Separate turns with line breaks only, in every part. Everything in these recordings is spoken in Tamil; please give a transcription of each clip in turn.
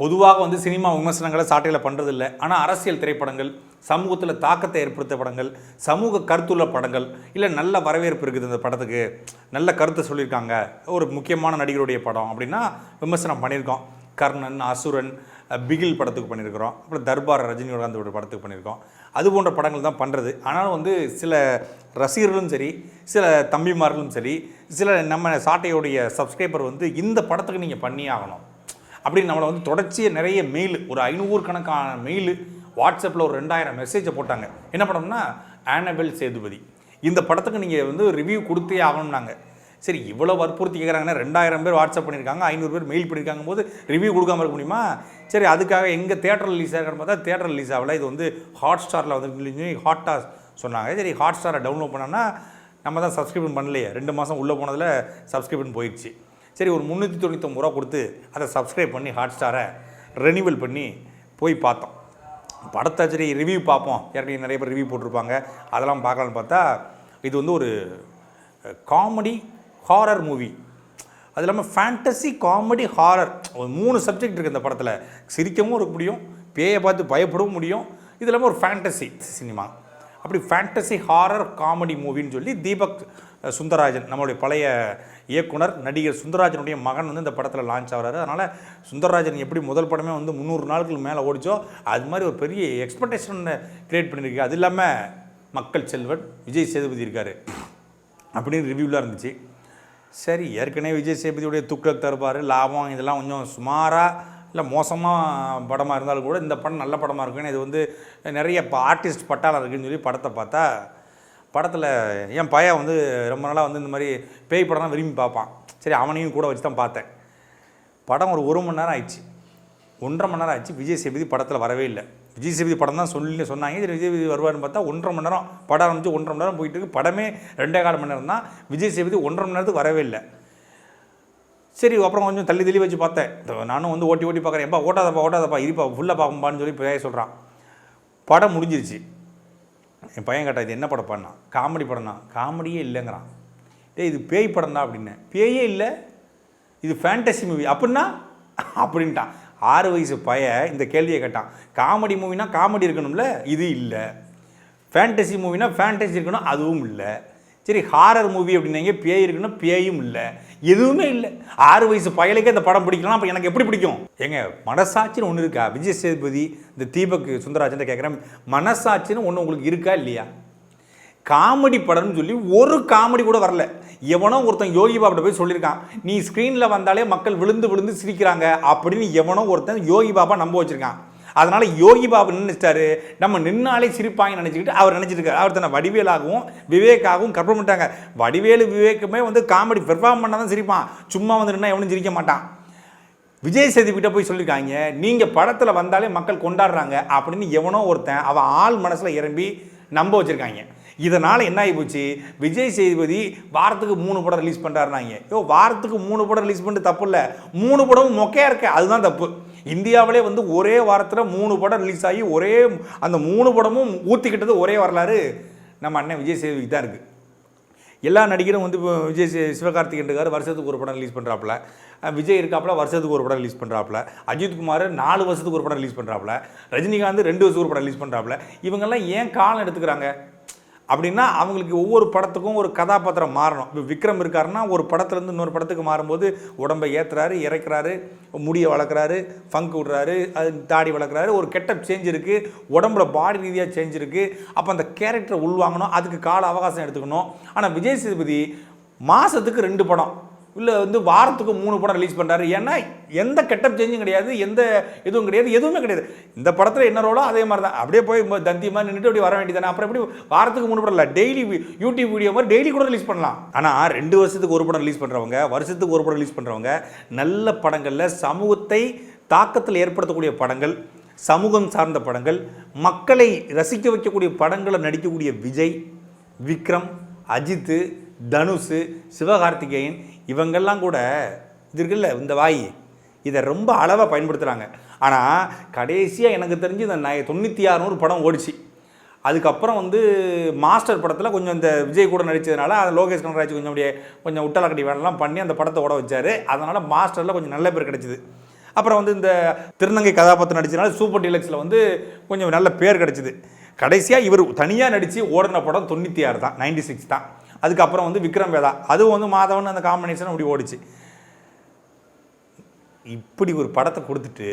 பொதுவாக வந்து சினிமா விமர்சனங்களை சாட்டையில் பண்ணுறதில்ல ஆனால் அரசியல் திரைப்படங்கள் சமூகத்தில் தாக்கத்தை ஏற்படுத்த படங்கள் சமூக கருத்துள்ள படங்கள் இல்லை நல்ல வரவேற்பு இருக்குது இந்த படத்துக்கு. நல்ல கருத்தை சொல்லியிருக்காங்க. ஒரு முக்கியமான நடிகருடைய படம் அப்படின்னா விமர்சனம் பண்ணியிருக்கோம். கர்ணன் அசுரன் பிகில் படத்துக்கு பண்ணியிருக்கிறோம். அப்புறம் தர்பார் ரஜினிகாந்தோட படத்துக்கு பண்ணியிருக்கோம். அது போன்ற படங்கள் தான் பண்ணுறது ஆனாலும் வந்து சில ரசிகர்களும் சரி சில தம்பிமார்களும் சரி சில நம்ம சாட்டையுடைய சப்ஸ்கிரைபர் வந்து இந்த படத்துக்கு நீங்கள் பண்ணியே ஆகணும். அப்படின்னு நம்மளை வந்து தொடர்ச்சியாக நிறைய மெயில் ஒரு ஐநூறு கணக்கான மெயில் வாட்ஸ்அப்பில் ஒரு ரெண்டாயிரம் மெசேஜை போட்டாங்க. என்ன படம்னா ஆனபெல் சேதுபதி. இந்த படத்துக்கு நீங்கள் வந்து ரிவ்யூ கொடுத்தே ஆகணும்னாங்க. சரி இவ்வளோ வற்புறுத்தி கேட்குறாங்கன்னா ரெண்டாயிரம் பேர் வாட்ஸ்அப் பண்ணியிருக்காங்க ஐநூறு பேர் மெயில் பண்ணியிருக்காங்க போது ரிவ்யூ கொடுக்காம இருக்க முடியுமா? சரி அதுக்காக எங்கே தேட்டர் ரிலீஸ் ஆகிறன்னு பார்த்தா தேட்டர் ரிலீஸ் ஆகல. இது வந்து ஹாட் ஸ்டாரில் வந்து ஹாட்டாக சொன்னாங்க. சரி ஹாட் ஸ்டாரை டவுன்லோட் பண்ணோன்னா நம்ம தான் சப்ஸ்கிரிப்ஷன் பண்ணலையே. ரெண்டு மாதம் உள்ளே போனதில் சப்ஸ்கிரிப்ஷன் போயிடுச்சு சரி ஒரு முந்நூற்றி தொண்ணூத்தொம்பது ரூபா கொடுத்து அதை சப்ஸ்கிரைப் பண்ணி ஹாட் ஸ்டாரை ரெனிவல் பண்ணி போய் பார்த்தோம். படத்தை சரி ரிவ்யூ பார்ப்போம். ஏற்கனவே நிறைய பேர் ரிவ்யூ போட்டிருப்பாங்க. அதெல்லாம் பார்க்கலான்னு பார்த்தா இது வந்து ஒரு காமெடி ஹாரர் மூவி அது இல்லாமல் ஃபேண்டசி காமெடி ஹாரர் ஒரு மூணு சப்ஜெக்ட் இருக்குது இந்த படத்தில். சிரிக்கவும் இருக்க முடியும் பேயை பார்த்து பயப்படவும் முடியும். இது இல்லாமல் ஒரு ஃபேண்டசி சினிமா அப்படி ஃபேண்டசி ஹாரர் காமெடி மூவின்னு சொல்லி தீபக் சுந்தரராஜன் நம்மளுடைய பழைய இயக்குனர் நடிகர் சுந்தரராஜனுடைய மகன் வந்து இந்த படத்தில் லான்ச் ஆகிறாரு. அதனால் சுந்தரராஜன் எப்படி முதல் படமே வந்து முந்நூறு நாளுக்கு மேலே ஓடிச்சோ அது மாதிரி ஒரு பெரிய எக்ஸ்பெக்டேஷன் க்ரியேட் பண்ணியிருக்கு அது இல்லாமல் மக்கள் செல்வன் விஜய் சேதுபதி இருக்கார். அப்படின்னு ரிவ்யூலாம் இருந்துச்சு. சரி ஏற்கனவே விஜய் சேதுபதியுடைய துக்ளக் தருபார் லாபம் இதெல்லாம் கொஞ்சம் சுமாராக இல்லை மோசமாக படமாக இருந்தாலும் கூட இந்த படம் நல்ல படமாக இருக்குன்னு இது வந்து நிறைய இப்போ ஆர்டிஸ்ட் பட்டாளம் இருக்குதுன்னு சொல்லி படத்தை பார்த்தா படத்தில் என் பையன் வந்து ரொம்ப நாளாக வந்து இந்த மாதிரி பேய் படம்லாம் விரும்பி பார்ப்பான். சரி அவனையும் கூட வச்சு தான் பார்த்தேன். படம் ஒரு ஒரு மணி நேரம் ஆயிடுச்சு. ஒன்றரை மணி நேரம் ஆச்சு விஜய் சேபதி படத்தில் வரவே இல்லை. விஜய் சேபதி படம் தான் சொல்லி சொன்னாங்க. சரி விஜய் சேபதி வருவார்னு பார்த்தா ஒன்றரை மணி நேரம் படம் ஆரம்பிச்சு ஒன்றரை மணி நேரம் போயிட்டு இருக்கு. படமே ரெண்டே கால் மணி நேரம் தான் விஜய் சேபதி ஒன்றரை மணி நேரத்துக்கு வரவே இல்லை. சரி அப்புறம் கொஞ்சம் தள்ளி தள்ளி வச்சு பார்த்தேன். நானும் வந்து ஓட்டி ஓட்டி பார்க்குறேன். எப்பா ஓட்டாதப்பா ஓட்டாதப்பா இருப்பா ஃபுல்லாக பார்க்கும்பான்னு சொல்லி பேய சொல்கிறான் படம் முடிஞ்சிருச்சு. என் பையன் கேட்டா இது என்ன படம் பண்ணா காமெடி படம் தான் காமெடியே இல்லைங்கிறான். டேய் இது பேய் படம் தான் அப்படின்னேன் பேயே இல்லை. இது ஃபேண்டசி மூவி அப்படின்னா? அப்படின்ட்டான். ஆறு வயசு பையன் இந்த கேள்வியை கேட்டான். காமெடி மூவினா காமெடி இருக்கணும்ல? இது இல்லை. ஃபேண்டசி மூவினா ஃபேண்டசி இருக்கணும் அதுவும் இல்லை. சரி ஹாரர் மூவி அப்படின்னீங்க பேய் இருக்கணும் பேயும் இல்லை. எதுவுமே இல்லை. ஆறு வயசு பயலுக்கே இந்த படம் பிடிக்கலாம் அப்போ எனக்கு எப்படி பிடிக்கும்? ஏங்க மனசாட்சின்னு ஒன்று இருக்கா? விஜய் சேதுபதி இந்த தீபக் சுந்தராஜன் கேட்குறேன் மனசாட்சின்னு ஒன்று உங்களுக்கு இருக்கா இல்லையா? காமெடி படம்னு சொல்லி ஒரு காமெடி கூட வரல. எவனோ ஒருத்தன் யோகி பாபாட்ட போய் சொல்லியிருக்கான். நீ ஸ்க்ரீனில் வந்தாலே மக்கள் விழுந்து விழுந்து சிரிக்கிறாங்க அப்படின்னு எவனோ ஒருத்தன் யோகி பாபா நம்ப வச்சுருக்கான். அதனால் யோகி பாபு நினைச்சிட்டாரு நம்ம நின்னாலே சிரிப்பாங்கன்னு நினச்சிக்கிட்டு அவர் நினச்சிருக்காரு அவர் தன்னை வடிவேலாகவும் விவேக்காகவும் கற்பனை பண்ணிட்டாங்க. வடிவேலு விவேக்குமே வந்து காமெடி பெர்ஃபார்ம் பண்ணால் தான் சிரிப்பான். சும்மா வந்து நின்னா எவனும் சிரிக்க மாட்டான். விஜய் சேதுக்கிட்ட போய் சொல்லியிருக்காங்க நீங்கள் படத்தில் வந்தாலே மக்கள் கொண்டாடுறாங்க அப்படின்னு எவனோ ஒருத்தன் அவன் ஆள் மனசில் இறம்பி நம்ப வச்சுருக்காங்க. இதனால் என்ன ஆகி போச்சு? விஜய் சேதுபதி வாரத்துக்கு மூணு படம் ரிலீஸ் பண்ணுறாருனாங்க யோ வாரத்துக்கு மூணு படம் ரிலீஸ் பண்ணிட்டு தப்பு இல்லை. மூணு படமும் மொக்கையாக இருக்கு அதுதான் தப்பு. இந்தியாவிலே வந்து ஒரே வாரத்தில் மூணு படம் ரிலீஸ் ஆகி ஒரே அந்த மூணு படமும் ஊற்றிக்கிட்டது ஒரே வரலாறு நம்ம அண்ணன் விஜய் சேவிக்கு தான் இருக்குது எல்லா நடிகரும் வந்து இப்போ விஜய் சி- சிவகார்த்திகேயன் வருஷத்துக்கு ஒரு படம் ரிலீஸ் பண்ணுறாப்புல விஜய் இருக்காப்புல வருஷத்துக்கு ஒரு படம் ரிலீஸ் பண்ணுறாப்புல அஜித் குமார் நாலு வருஷத்துக்கு ஒரு படம் ரிலீஸ் பண்ணுறாப்புல ரஜினிகாந்த் ரெண்டு வருஷத்துக்கு ஒரு படம் ரிலீஸ் பண்ணுறாப்புல இவங்கெல்லாம் ஏன் காலம் எடுத்துக்கிறாங்க? அப்படின்னா அவங்களுக்கு ஒவ்வொரு படத்துக்கும் ஒரு கதாபாத்திரம் மாறணும். இப்போ விக்ரம் இருக்காருன்னா ஒரு படத்துலேருந்து இன்னொரு படத்துக்கு மாறும்போது உடம்பை ஏற்றுறாரு இறக்குறாரு முடியை வளர்க்குறாரு ஃபங்க் விடுறாரு அது தாடி வளர்க்குறாரு ஒரு கெட்டப் சேஞ்ச் இருக்குது உடம்புல பாடி ரீதியாக சேஞ்ச் இருக்குது அப்போ அந்த கேரக்டரை உள்வாங்கணும் அதுக்கு கால அவகாசம் எடுத்துக்கணும். ஆனால் விஜய் சேதுபதி மாதத்துக்கு ரெண்டு படம். இல்லை வந்து வாரத்துக்கு மூணு படம் ரிலீஸ் பண்ணுறாரு ஏன்னா எந்த கெட்டப் சேஞ்சும் கிடையாது எந்த இதுவும் கிடையாது எதுவுமே கிடையாது. இந்த படத்தில் என்ன ரோலோ அதே மாதிரி தான் அப்படியே போய் தந்தி மாதிரி நின்றுட்டு அப்படி வர வேண்டியதானே அப்புறம் எப்படி வாரத்துக்கு மூணு படம் இல்லை டெய்லி யூடியூப் வீடியோ மாதிரி டெய்லி கூட ரிலீஸ் பண்ணலாம். ஆனால் ரெண்டு வருஷத்துக்கு ஒரு படம் ரிலீஸ் பண்ணுறவங்க வருஷத்துக்கு ஒரு படம் ரிலீஸ் பண்ணுறவங்க நல்ல படங்களில் சமூகத்தை தாக்கத்தில் ஏற்படுத்தக்கூடிய படங்கள் சமூகம் சார்ந்த படங்கள் மக்களை ரசிக்க வைக்கக்கூடிய படங்களை நடிக்கக்கூடிய விஜய் விக்ரம் அஜித்து தனுஷு சிவகார்த்திகேயன் இவங்கெல்லாம் கூட இது இருக்குல்ல இந்த வாய். இதை ரொம்ப அளவாக பயன்படுத்துகிறாங்க ஆனால் கடைசியாக எனக்கு தெரிஞ்சு இந்த ந தொண்ணூற்றி ஆறுநூறு படம் ஓடிச்சு. அதுக்கப்புறம் வந்து மாஸ்டர் படத்தில் கொஞ்சம் இந்த விஜய் கூட நடித்ததுனால அது லோகேஷ் கனராஜ் கொஞ்சம் அப்படியே கொஞ்சம் உட்டலக்கடி வேலைலாம் பண்ணி அந்த படத்தை ஓட வச்சார். அதனால் மாஸ்டரில் கொஞ்சம் நல்ல பேர் கிடச்சிது. அப்புறம் வந்து இந்த திருநங்கை கதாபாத்திரம் நடிச்சதுனால சூப்பர் டீலக்ஸில் வந்து கொஞ்சம் நல்ல பேர் கிடச்சிது. கடைசியாக இவர் தனியாக நடித்து ஓடின படம் தொண்ணூற்றி ஆறு தான் நைன்டி சிக்ஸ் தான். அதுக்கப்புறம் வந்து விக்ரம் வேதா. அதுவும் வந்து மாதவன் அந்த காம்பினேஷன் அப்படி ஓடிச்சு. இப்படி ஒரு படத்தை கொடுத்துட்டு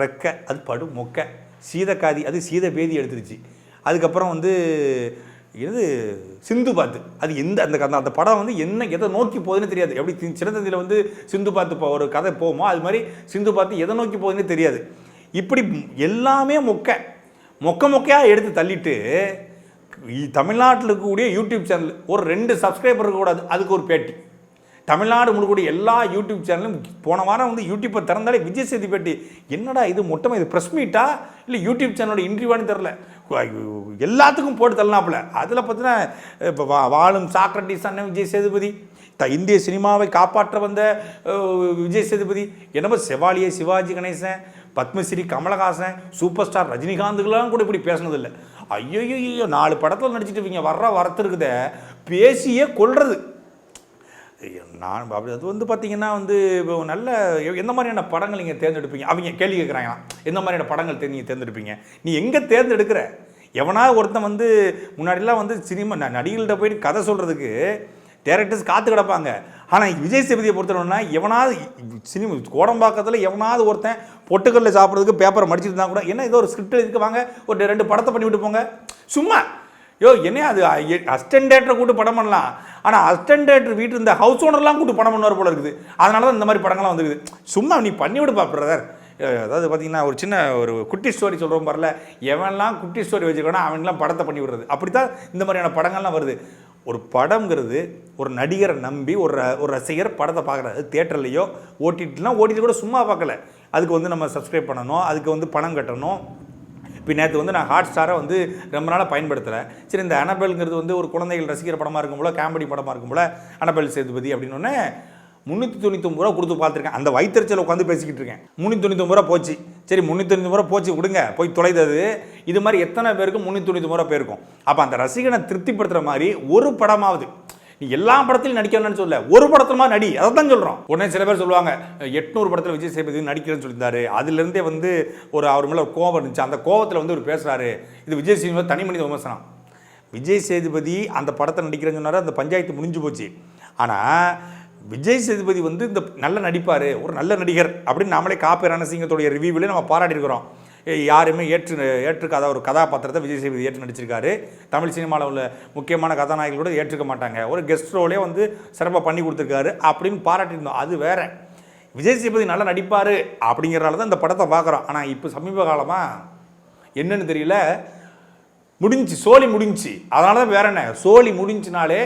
ரெக்க அது படு மொக்க சீதக்காதி அது சீத பேதி எடுத்துருச்சு. அதுக்கப்புறம் வந்து இது சிந்து பாத்து அது எந்த அந்த கதை அந்த படம் வந்து என்ன எதை நோக்கி போகுதுன்னு தெரியாது. எப்படி சின்னத்தந்தியில் வந்து சிந்து பாத்து ஒரு கதை போகுமோ அது மாதிரி சிந்து பாத்து எதை நோக்கி போகுதுன்னு தெரியாது. இப்படி எல்லாமே மொக்க. மொக்க மொக்கையாக எடுத்து தள்ளிட்டு தமிழ்நாட்டில் இருக்கக்கூடிய யூடியூப் சேனல் ஒரு ரெண்டு சப்ஸ்கிரைபர் இருக்கக்கூடாது அதுக்கு ஒரு பேட்டி. தமிழ்நாடு முழுக்கூடிய எல்லா யூடியூப் சேனலும் போன வாரம் வந்து யூடியூப்பை திறந்தாலே விஜய் சேதி பேட்டி. என்னடா இது மொத்தமாக இது ப்ரெஸ் மீட்டா இல்லை யூடியூப் சேனலோட இன்டர்வியூவானு தெரில எல்லாத்துக்கும் போட்டு தள்ளனாப்புல. அதில் பார்த்தீங்கன்னா இப்போ வா வாழும் சாக்ரட்டிஸ் அண்ணன் விஜய் சேதுபதி த இந்திய சினிமாவை காப்பாற்ற வந்த விஜய் சேதுபதி என்னமோ chevalier Sivaji Ganesan Padmashri Kamalahasan super star ரஜினிகாந்துக்கெல்லாம் கூட இப்படி பேசினதில்லை. ஐயோ நாலு படத்தில் நடிச்சிட்டு இவங்க வர்ற வரத்துருக்குத பேசியே கொள்வது ஐயோ, நான் அப்படி அது வந்து பார்த்தீங்கன்னா வந்து இப்போ நல்ல எந்த மாதிரியான படங்கள் நீங்கள் தேர்ந்தெடுப்பீங்க? அவங்க கேள்வி கேட்குறாங்களாம் எந்த மாதிரியான படங்கள் நீங்கள் தேர்ந்தெடுப்பீங்க? நீ எங்கே தேர்ந்தெடுக்கிற? எவனா ஒருத்தன் வந்து முன்னாடிலாம் வந்து சினிமா ந- நடிகர்கள்ட்ட போயிட்டு கதை சொல்கிறதுக்கு டேரக்டர்ஸ் காத்து கிடப்பாங்க. ஆனால் விஜய் சேபதியை பொறுத்தவரைனா எவனாவது சினிமா கோடம்பாக்கத்தில் எவனாவது ஒருத்தன் பொட்டுக்கல்ல சாப்பிட்றதுக்கு பேப்பரை மடிச்சிருந்தா கூட என்ன ஏதோ ஒரு ஸ்கிரிப்ட் இதுக்கு வாங்க ஒரு ரெண்டு படத்தை பண்ணி விட்டு போங்க. சும்மா. யோ என்ன அது? அசிஸ்டன்ட் டேரக்டரை கூட்டு படம் பண்ணலாம். ஆனால் அசிஸ்டன்ட் டேரக்டர் வீட்டு இருந்த ஹவுஸ் ஓனர்லாம் கூட்டு படம் பண்ணுவார் போல இருக்குது. அதனால தான் இந்த மாதிரி படங்கள்லாம் வந்துருக்குது. சும்மா நீ பண்ணி விடுப்பா பிரதர் அதாவது பார்த்தீங்கன்னா ஒரு சின்ன ஒரு குட்டி ஸ்டோரி சொல்கிறோம் பாருல. எவன்லாம் குட்டி ஸ்டோரி வச்சுக்கோனா அவன்லாம் படத்தை பண்ணி விடுறது. அப்படி தான் இந்த மாதிரியான படங்கள்லாம் வருது. ஒரு படம்ங்கிறது ஒரு நடிகரை நம்பி ஒரு ஒரு ரசிகர் படத்தை பார்க்குறாரு. தேட்டர்லையோ ஓட்டிட்டுலாம் ஓட்டிட்டு கூட சும்மா பார்க்கல. அதுக்கு வந்து நம்ம சப்ஸ்கிரைப் பண்ணணும். அதுக்கு வந்து பணம் கட்டணும். இப்போ நேற்று வந்து நான் ஹாட் ஸ்டாரை வந்து ரொம்ப நாளாக பயன்படுத்தலை. சரி இந்த அனபெல்ங்கிறது வந்து ஒரு குழந்தைகள் ரசிக்கிற படமாக இருக்கும் போல காமெடி படமாக இருக்கும் போல அனபெல் சேதுபதி அப்படின்னு முந்நூற்றி தொண்ணூத்தொம்பது ரூபா கொடுத்து பார்த்துருக்கேன். அந்த வயிற்றுச்சல் உட்காந்து பேசிக்கிட்டு இருக்கேன். முந்நூற்றி தொண்ணூத்தொம்பது ரூபா போச்சு. சரி முந்நூற்றி முறை போச்சு விடுங்க போய் தொலைதது. இது மாதிரி எத்தனை பேருக்கு முந்நூற்றி முறை போயிருக்கும்? அப்போ அந்த ரசிகனை திருப்திப்படுத்துகிற மாதிரி ஒரு படமாவது. நீ எல்லா படத்திலும் நடிக்கணும்னு சொல்ல ஒரு படத்துல நடி அதை தான் சொல்கிறோம் உடனே சில பேர் சொல்லுவாங்க எட்நூறு படத்தில் விஜய் சேதுபதி நடிக்கிறேன்னு சொல்லியிருந்தாரு. அதுலேருந்தே வந்து ஒரு அவர் மேலே ஒரு கோவம் இருந்துச்சு. அந்த கோவத்தில் வந்து ஒரு பேசுகிறாரு இது விஜய் சேதுபதி தனி மனித விமர்சனம். விஜய் சேதுபதி அந்த படத்தை நடிக்கிறேன்னு சொன்னார் அந்த பஞ்சாயத்து முடிஞ்சு போச்சு. ஆனால் விஜய் சேதுபதி வந்து இந்த நல்ல நடிப்பார் ஒரு நல்ல நடிகர் அப்படின்னு நாமளே காப்பி ரணசிங்கத்துடைய ரிவ்யூவிலே நம்ம பாராட்டியிருக்கிறோம். யாருமே ஏற்று ஏற்றுக்காத ஒரு கதாபாத்திரத்தை விஜய் சேதுபதி ஏற்று நடிச்சிருக்காரு. தமிழ் சினிமாவில் உள்ள முக்கியமான கதாநாயகர்கள் கூட ஏற்றுக்க மாட்டாங்க. ஒரு கெஸ்ட் ரோலே வந்து சிறப்பாக பண்ணி கொடுத்துருக்காரு அப்படின்னு பாராட்டியிருந்தோம். அது வேற. விஜய் சேதுபதி நல்லா நடிப்பார் அப்படிங்கிறனால தான் இந்த படத்தை பார்க்குறோம். ஆனால் இப்போ சமீப காலமாக என்னன்னு தெரியல. முடிஞ்சு சோலி முடிஞ்சுச்சு. அதனால தான் வேற என்ன? சோலி முடிஞ்சுனாலே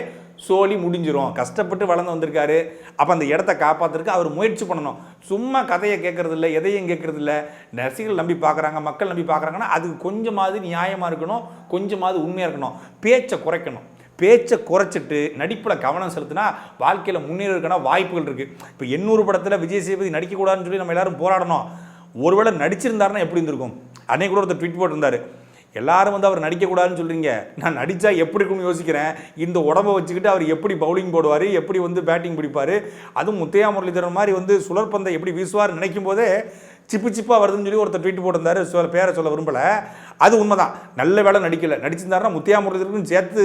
சோலி முடிஞ்சிரும். கஷ்டப்பட்டு வளர்ந்து வந்திருக்காரு. அப்போ அந்த இடத்த காப்பாற்றுறதுக்கு அவர் முயற்சி பண்ணணும். சும்மா கதையை கேட்கறது இல்லை எதையும் கேட்கறது இல்லை ரசிகர்கள் நம்பி பார்க்குறாங்க மக்கள் நம்பி பார்க்குறாங்கன்னா அது கொஞ்சமாவது நியாயமாக இருக்கணும் கொஞ்சமாவது உண்மையாக இருக்கணும். பேச்சை குறைக்கணும். பேச்சை குறைச்சிட்டு நடிப்பில் கவனம் செலுத்தினா வாழ்க்கையில் முன்னேறதுக்கான வாய்ப்புகள் இருக்குது இப்போ எண்ணூறு படத்தில் விஜய் சேதுபதி நடிக்கக்கூடாதுன்னு சொல்லி நம்ம எல்லாரும் போராடணும். ஒருவேளை நடிச்சிருந்தாருன்னா எப்படி இருந்திருக்கும்? அன்னைக்கு கூட ஒருத்தர் ட்வீட் போட்டிருந்தாரு. எல்லாரும் வந்து அவர் நடிக்கக்கூடாதுன்னு சொல்கிறீங்க நான் நடித்தா எப்படி இருக்கும்னு யோசிக்கிறேன். இந்த உடம்பை வச்சுக்கிட்டு அவர் எப்படி பவுலிங் போடுவார் எப்படி வந்து பேட்டிங் பிடிப்பார் அதுவும் முத்தையா முரளிதரன் மாதிரி வந்து சுழற்பந்தை எப்படி வீசுவார் நினைக்கும் போதே சிப்பு சிப்பாக வருதுன்னு சொல்லி ஒருத்தர் ட்வீட் போட்டிருந்தாரு. சொல்ல பேரை சொல்ல விரும்பலை. அது உண்மைதான். நல்ல வேலை நடிக்கலை. நடிச்சிருந்தாருன்னா முத்தையா முரளிதருக்கும் சேர்த்து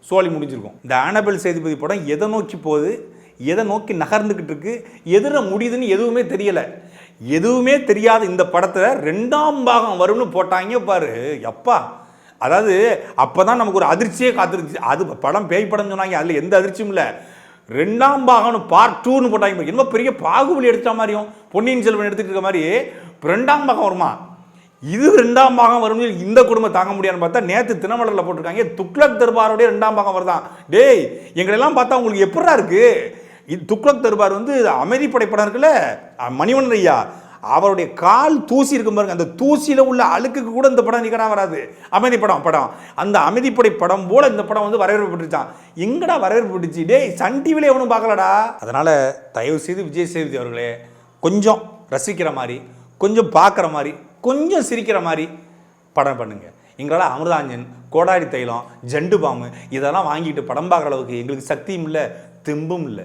சோழி முடிஞ்சிருக்கும். இந்த ஆனபிள் சேதுபதி படம் எதை நோக்கி போகுது? எதை நோக்கி நகர்ந்துக்கிட்டு இருக்கு? எதிர முடியுதுன்னு எதுவுமே தெரியலை. எதுவுமே தெரியாத இந்த படத்தை ரெண்டாம் பாகம் வரும்னு போட்டாங்க பாரு. எப்பா? அதாவது அப்போ தான் நமக்கு ஒரு அதிர்ச்சியே காத்திருந்துச்சு. அது படம் பேய் படம் சொன்னாங்க அதில் எந்த அதிர்ச்சியும் இல்லை. ரெண்டாம் பாகம்னு பார்ட் டூன்னு போட்டாங்க பாரு. என்னமோ பெரிய பாகுபலி எடுத்த மாதிரியும் பொன்னியின் செல்வன் எடுத்துகிட்டு இருக்க மாதிரி ரெண்டாம் பாகம் வருமா? இது ரெண்டாம் பாகம் வரும்னு இந்த குடும்பம் தாங்க முடியாதுன்னு பார்த்தா நேற்று தினமலரில் போட்டிருக்காங்க. துக்ளக் தர்பாரோடைய ரெண்டாம் பாகம் வருதான். டேய் எங்களெல்லாம் பார்த்தா உங்களுக்கு எப்படா இருக்குது இது துக்ளக் தர்பார் வந்து அமைதிப்படை படம் இருக்குல்ல மணிவன் ஐயா அவருடைய கால் தூசி இருக்கும் பாருங்க அந்த தூசியில் உள்ள அழுக்குக்கு கூட இந்த படம் நிகராக வராது. அமைதி படம் படம். அந்த அமைதிப்படை படம் போல இந்த படம் வந்து வரவேற்பு எங்கடா வரவேற்பு டே டேய் சன் டிவியில் எவனும் பார்க்கலடா. அதனால் தயவு செய்து விஜய் சேதுபதி அவர்களே கொஞ்சம் ரசிக்கிற மாதிரி கொஞ்சம் பார்க்குற மாதிரி கொஞ்சம் சிரிக்கிற மாதிரி படம் பண்ணுங்கள் எங்களால் அமிர்தாஞ்சன் கோடாரி தைலம் ஜண்டு பாம்பு இதெல்லாம் வாங்கிட்டு படம் பார்க்குற அளவுக்கு எங்களுக்கு சக்தியும் இல்லை தெம்பும் இல்லை.